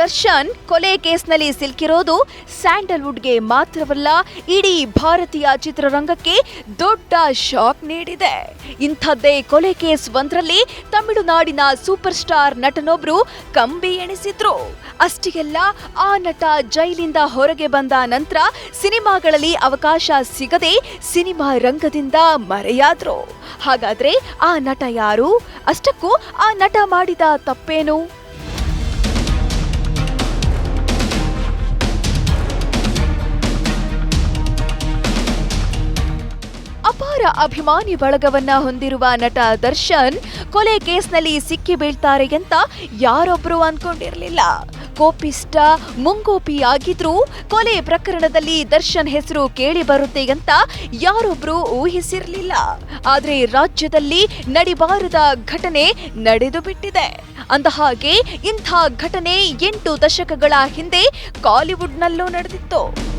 ದರ್ಶನ್ ಕೊಲೆ ಕೇಸ್ನಲ್ಲಿ ಸಿಲುಕಿರೋದು ಸ್ಯಾಂಡಲ್ವುಡ್ಗೆ ಮಾತ್ರವಲ್ಲ, ಇಡೀ ಭಾರತೀಯ ಚಿತ್ರರಂಗಕ್ಕೆ ದೊಡ್ಡ ಶಾಕ್ ನೀಡಿದೆ. ಇಂಥದ್ದೇ ಕೊಲೆ ಕೇಸ್ ಒಂದರಲ್ಲಿ ತಮಿಳುನಾಡಿನ ಸೂಪರ್ ಸ್ಟಾರ್ ನಟನೊಬ್ರು ಕಂಬಿ ಎಣಿಸಿದ್ರು. ಅಷ್ಟಿಗೆಲ್ಲ ಆ ನಟ ಜೈಲಿಂದ ಹೊರಗೆ ಬಂದ ನಂತರ ಸಿನಿಮಾಗಳಲ್ಲಿ ಅವಕಾಶ ಸಿಗದೆ ಸಿನಿಮಾ ರಂಗದಿಂದ ಮರೆಯಾದ್ರು. ಹಾಗಾದ್ರೆ ಆ ನಟ ಯಾರು? ಅಷ್ಟಕ್ಕೂ ಆ ನಟ ಮಾಡಿದ ತಪ್ಪೇನು? ಅಪಾರ ಅಭಿಮಾನಿ ಬಳಗವನ್ನ ಹೊಂದಿರುವ ನಟ ದರ್ಶನ್ ಕೊಲೆ ಕೇಸ್ನಲ್ಲಿ ಸಿಕ್ಕಿ ಬೀಳ್ತಾರೆ ಅಂತ ಯಾರೊಬ್ರು ಅನ್ಕೊಂಡಿರಲಿಲ್ಲ. ಕೋಪಿಷ್ಟ, ಮುಂಗೋಪಿ ಆಗಿದ್ರೂ ಕೊಲೆ ಪ್ರಕರಣದಲ್ಲಿ ದರ್ಶನ್ ಹೆಸರು ಕೇಳಿ ಬರುತ್ತೆ ಅಂತ ಯಾರೊಬ್ರು ಊಹಿಸಿರಲಿಲ್ಲ. ಆದ್ರೆ ರಾಜ್ಯದಲ್ಲಿ ನಡಿಬಾರದ ಘಟನೆ ನಡೆದು ಬಿಟ್ಟಿದೆ. ಅಂದಹಾಗೆ ಇಂಥ ಘಟನೆ ಎಂಟು ದಶಕಗಳ ಹಿಂದೆ ಕಾಲಿವುಡ್ನಲ್ಲೂ ನಡೆದಿತ್ತು.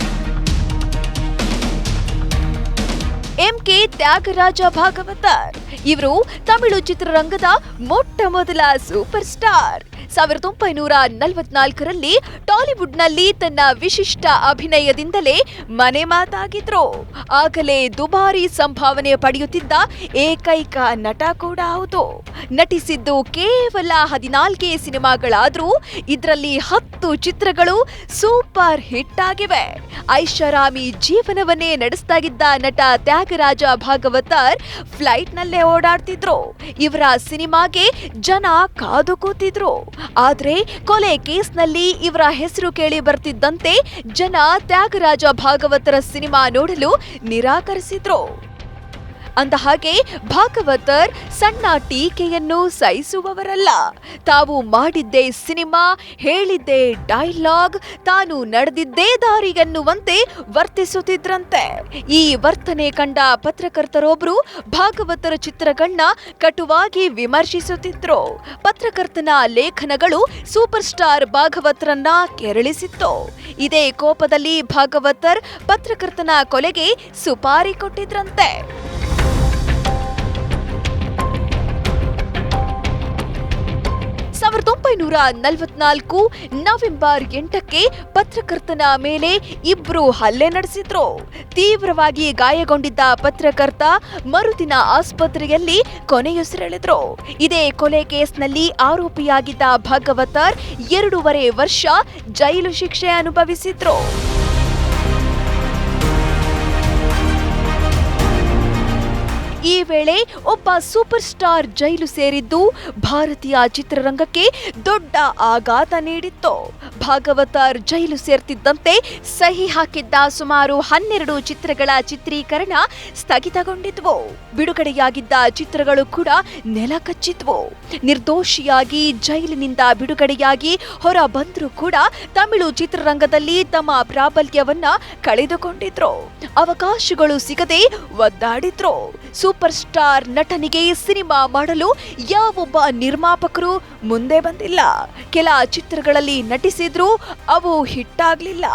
M K Thyagaraja Bhagavathar. ಇವರು ತಮಿಳು ಚಿತ್ರರಂಗದ ಮೊಟ್ಟ ಮೊದಲ ಸೂಪರ್ ಸ್ಟಾರ್ ಸಾವಿರದ ಒಂಬೈನೂರ ನಲವತ್ನಾಲ್ಕರಲ್ಲಿ ಟಾಲಿವುಡ್ನಲ್ಲಿ ತನ್ನ ವಿಶಿಷ್ಟ ಅಭಿನಯದಿಂದಲೇ ಮನೆ ಮಾತಾಗಿದ್ರು. ಆಗಲೇ ದುಬಾರಿ ಸಂಭಾವನೆ ಪಡೆಯುತ್ತಿದ್ದ ಏಕೈಕ ನಟ ಕೂಡ ಹೌದು. ನಟಿಸಿದ್ದು ಕೇವಲ ಹದಿನಾಲ್ಕೇ ಸಿನಿಮಾಗಳಾದ್ರೂ ಇದರಲ್ಲಿ ಹತ್ತು ಚಿತ್ರಗಳು ಸೂಪರ್ ಹಿಟ್ ಆಗಿವೆ. ಐಷಾರಾಮಿ ಜೀವನವನ್ನೇ ನಡೆಸ್ತಾಗಿದ್ದ ನಟ ತ್ಯಾಗರಾಜ ಭಾಗವತರ್ ಫ್ಲೈಟ್ ನಲ್ಲೇ ಓಡಾಡ್ತಿದ್ರು. ಇವರ ಸಿನಿಮಾಗೆ ಜನ ಕಾದು ಕೂತಿದ್ರು. ಆದ್ರೆ ಕೊಲೆ ಕೇಸ್ನಲ್ಲಿ ಇವರ ಹೆಸರು ಕೇಳಿ ಬರ್ತಿದ್ದಂತೆ ಜನ ತ್ಯಾಗರಾಜ ಭಾಗವತರ ಸಿನಿಮಾ ನೋಡಲು ನಿರಾಕರಿಸಿದ್ರು. ಅಂದಹಾಗೆ ಭಾಗವತರ್ ಸಣ್ಣ ಟೀಕೆಯನ್ನು ಸಹಿಸುವವರಲ್ಲ. ತಾವು ಮಾಡಿದ್ದೇ ಸಿನಿಮಾ, ಹೇಳಿದ್ದೇ ಡೈಲಾಗ್, ತಾನು ನಡೆದಿದ್ದೇ ದಾರಿ ಎನ್ನುವಂತೆ ವರ್ತಿಸುತ್ತಿದ್ರಂತೆ. ಈ ವರ್ತನೆ ಕಂಡ ಪತ್ರಕರ್ತರೊಬ್ಬರು ಭಾಗವತರ ಚಿತ್ರಗಳನ್ನ ಕಟುವಾಗಿ ವಿಮರ್ಶಿಸುತ್ತಿದ್ರು. ಪತ್ರಕರ್ತನ ಲೇಖನಗಳು ಸೂಪರ್ ಸ್ಟಾರ್ ಭಾಗವತರನ್ನ ಕೆರಳಿಸಿತ್ತು. ಇದೇ ಕೋಪದಲ್ಲಿ ಭಾಗವತರ್ ಪತ್ರಕರ್ತನ ಕೊಲೆಗೆ ಸುಪಾರಿ ಕೊಟ್ಟಿದ್ರಂತೆ. ಒಂಬೈನೂರ ನಲವತ್ನಾಲ್ಕು ನವೆಂಬರ್ ಎಂಟಕ್ಕೆ ಪತ್ರಕರ್ತನ ಮೇಲೆ ಇಬ್ರು ಹಲ್ಲೆ ನಡೆಸಿದ್ರು. ತೀವ್ರವಾಗಿ ಗಾಯಗೊಂಡಿದ್ದ ಪತ್ರಕರ್ತ ಮರುದಿನ ಆಸ್ಪತ್ರೆಯಲ್ಲಿ ಕೊನೆಯುಸಿರೆಳೆದ್ರು. ಇದೇ ಕೊಲೆ ಕೇಸ್ನಲ್ಲಿ ಆರೋಪಿಯಾಗಿದ್ದ ಭಾಗವತರ್ ಎರಡೂವರೆ ವರ್ಷ ಜೈಲು ಶಿಕ್ಷೆ ಅನುಭವಿಸಿದ್ರು. ಈ ವೇಳೆ ಒಬ್ಬ ಸೂಪರ್ ಸ್ಟಾರ್ ಜೈಲು ಸೇರಿದ್ದು ಭಾರತೀಯ ಚಿತ್ರರಂಗಕ್ಕೆ ದೊಡ್ಡ ಆಘಾತ ನೀಡಿತ್ತು. ಭಾಗವತರ್ ಜೈಲು ಸೇರ್ತಿದ್ದಂತೆ ಸಹಿ ಹಾಕಿದ್ದ ಸುಮಾರು ಹನ್ನೆರಡು ಚಿತ್ರಗಳ ಚಿತ್ರೀಕರಣ ಸ್ಥಗಿತಗೊಂಡಿದ್ವು. ಬಿಡುಗಡೆಯಾಗಿದ್ದ ಚಿತ್ರಗಳು ಕೂಡ ನೆಲ ಕಚ್ಚಿದ್ವು. ನಿರ್ದೋಷಿಯಾಗಿ ಜೈಲಿನಿಂದ ಬಿಡುಗಡೆಯಾಗಿ ಹೊರ ಬಂದರೂ ಕೂಡ ತಮಿಳು ಚಿತ್ರರಂಗದಲ್ಲಿ ತಮ್ಮ ಪ್ರಾಬಲ್ಯವನ್ನ ಕಳೆದುಕೊಂಡಿದ್ರು. ಅವಕಾಶಗಳು ಸಿಗದೆ ಒದ್ದಾಡಿದ್ರು. ಸೂಪರ್ ಸ್ಟಾರ್ ನಟನಿಗೆ ಸಿನಿಮಾ ಮಾಡಲು ಯಾವೊಬ್ಬ ನಿರ್ಮಾಪಕರು ಮುಂದೆ ಬಂದಿಲ್ಲ. ಕೆಲ ಚಿತ್ರಗಳಲ್ಲಿ ನಟಿಸಿದ್ರು ಅವು ಹಿಟ್ಟಾಗಲಿಲ್ಲ.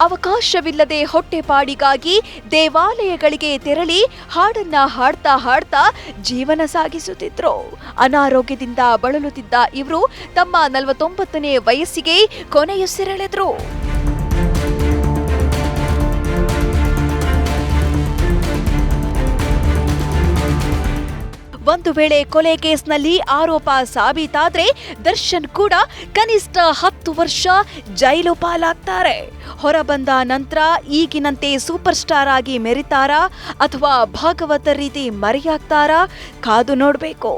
ಅವಕಾಶವಿಲ್ಲದೆ ಹೊಟ್ಟೆಪಾಡಿಗಾಗಿ ದೇವಾಲಯಗಳಿಗೆ ತೆರಳಿ ಹಾಡನ್ನ ಹಾಡ್ತಾ ಹಾಡ್ತಾ ಜೀವನ ಸಾಗಿಸುತ್ತಿದ್ರು. ಅನಾರೋಗ್ಯದಿಂದ ಬಳಲುತ್ತಿದ್ದ ಇವರು ತಮ್ಮ ನಲವತ್ತೊಂಬತ್ತನೇ ವಯಸ್ಸಿಗೆ ಕೊನೆಯುಸಿರೆಳೆದ್ರು. ಒಂದು ವೇಳೆ ಕೊಲೆ ಕೇಸ್ನಲ್ಲಿ ಆರೋಪ ಸಾಬೀತಾದ್ರೆ ದರ್ಶನ್ ಕೂಡ ಕನಿಷ್ಠ ಹತ್ತು ವರ್ಷ ಜೈಲು ಪಾಲಾಗ್ತಾರೆ. ಹೊರಬಂದ ನಂತರ ಈಗಿನಂತೆ ಸೂಪರ್ ಸ್ಟಾರ್ ಆಗಿ ಮೆರಿತಾರಾ ಅಥವಾ ಭಾಗವತ ರೀತಿ ಮರೆಯಾಗ್ತಾರಾ? ಕಾದು ನೋಡ್ಬೇಕು.